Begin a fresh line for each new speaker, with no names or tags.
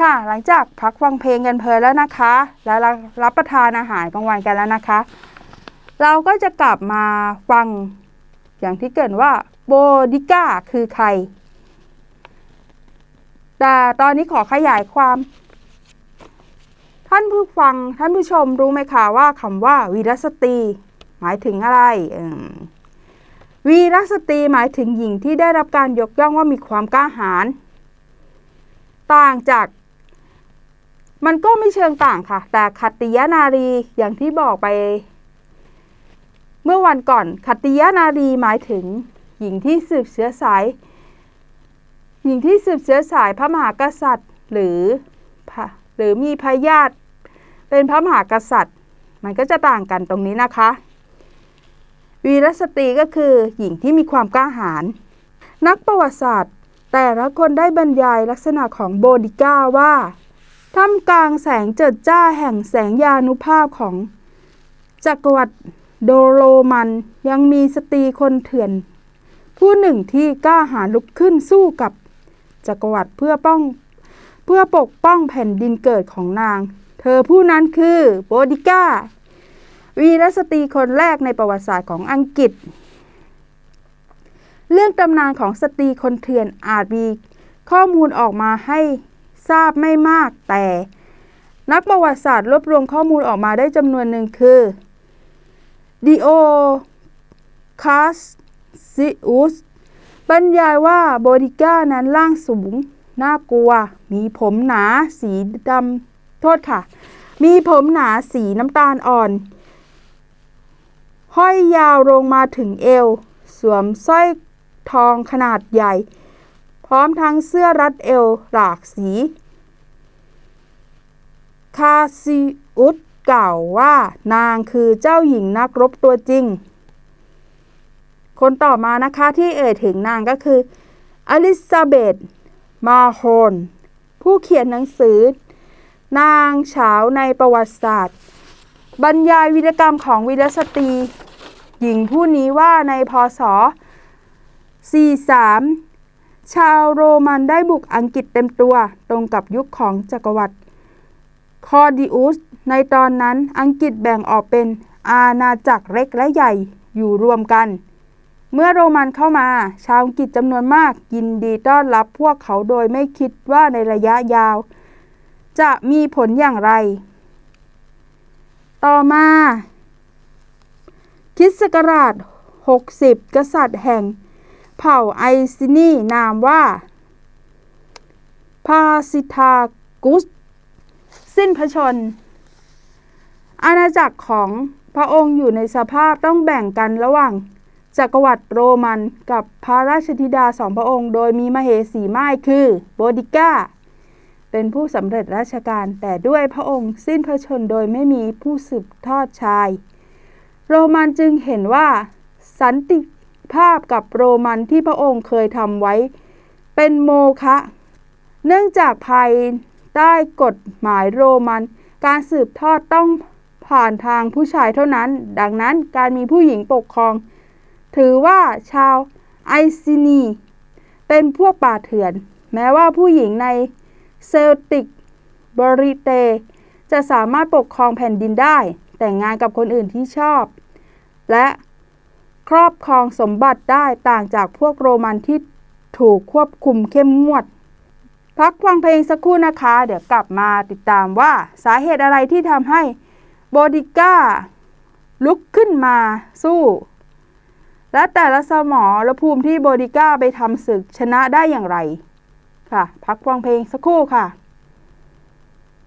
ค่ะ หลังจากพักฟังเพลงกันเพลินแล้วนะคะ แล้วรับประทานอาหารกลางวันกันแล้วนะคะ เราก็จะกลับมาฟังอย่างที่เกรินว่าโบดิก้าคือใคร แต่ตอนนี้ขอขยายความ ท่านผู้ฟังท่านผู้ชมรู้ไหมคะว่าคำว่าวีรสตรี หมายถึงอะไรวีรสตรีหมายถึงหญิงที่ได้รับการยกย่องว่ามีความกล้าหาญต่างจาก มันก็ไม่เชิงต่างค่ะ แต่ขัตติยนารีอย่างที่บอกไป เมื่อวันก่อนขัตติยนารีหมายถึง หญิงที่สืบเชื้อสาย หญิงที่สืบเชื้อสายพระมหากษัตริย์ หรือหรือมีพญาติเป็นพระมหากษัตริย์ มันก็จะต่างกันตรงนี้นะคะ วีรสตรีก็คือหญิงที่มีความกล้าหาญนักประวัติศาสตร์ แต่ละคนได้บรรยายลักษณะของโบดิก้าว่า ท่ามกลางแสงเจิดจ้าแห่งแสงยานุภาพของจักรวรรดิโดโรมันยังมีสตรีคนเถื่อน ผู้หนึ่งที่กล้าหาญลุกขึ้นสู้กับจักรวรรดิเพื่อป้องเพื่อปกป้องแผ่นดินเกิดของนาง เธอผู้นั้นคือโบดิก้า วีรสตรีคนแรกในประวัติศาสตร์ของอังกฤษ เรื่องตำนานของสตรีคนเถื่อนอาจมีข้อมูลออกมาให้ ทราบไม่มากแต่ นักประวัติศาสตร์รวบรวมข้อมูลออกมาได้จำนวนหนึ่งคือดิโอคาสซิอุสบรรยายว่าโบดิก้านั้นร่างสูง น่ากลัว มีผมหนาสีดำโทษค่ะ มีผมหนาสีน้ำตาลอ่อน ห้อยยาวลงมาถึงเอว สวมสร้อยทองขนาดใหญ่ พร้อมทั้งเสื้อรัดเอวหลากสีคาซิอุสกล่าวว่านางคือเจ้าหญิงนักรบตัวจริง คนต่อมานะคะที่เอ่ยถึงนางก็คืออลิซาเบธมาโฮนผู้เขียนหนังสือ นางเฉาในประวัติศาสตร์ บรรยายวีรกรรมของวีรสตรี หญิงผู้นี้ว่าในพศ 43 ชาวโรมันได้บุกอังกฤษเต็มตัว ตรงกับยุคของจักรวรรดิคอร์ดิอุส ในตอนนั้นอังกฤษแบ่งออกเป็นอาณาจักรเล็กและใหญ่อยู่รวมกัน เมื่อโรมันเข้ามา ชาวอังกฤษจำนวนมากยินดีต้อนรับพวกเขาโดยไม่คิดว่าในระยะยาว จะมีผลอย่างไร ต่อมา คิดศักราช 60 กษัตริย์แห่ง เผ่าไอซินีนามว่าพาสิทากุส สิ้นพระชน อาณาจักรของพระองค์อยู่ในสภาพต้องแบ่งกันระหว่างจักรวรรดิโรมันกับพระราชธิดาสองพระองค์ โดยมีมเหสีไม่ายคือโบดิก้า เป็นผู้สำเร็จราชการแต่ด้วยพระองค์สิ้นพระชนโดยไม่มีผู้สืบทอดชาย โรมันจึงเห็นว่าสันติ ภาพกับโรมันที่พระองค์เคยทำไว้ เป็นโมฆะเนื่องจากภายใต้กฎหมายโรมัน การสืบทอดต้องผ่านทางผู้ชายเท่านั้น ดังนั้นการมีผู้หญิงปกครอง ถือว่าชาวไอซินี เป็นพวกป่าเถื่อน แม้ว่าผู้หญิงในเซลติกบริเต จะสามารถปกครองแผ่นดินได้ แต่งงานกับคนอื่นที่ชอบ และ ครอบครองสมบัติได้ต่างจากพวกโรมันที่ถูกควบคุมเข้มงวด พักฟังเพลงสักครู่นะคะ เดี๋ยวกลับมาติดตามว่าสาเหตุอะไรที่ทำให้โบดิก้าลุกขึ้นมาสู้ และแต่ละสมอและภูมิที่โบดิก้าไปทำศึกชนะได้อย่างไร ค่ะ พักฟังเพลงสักครู่ค่ะ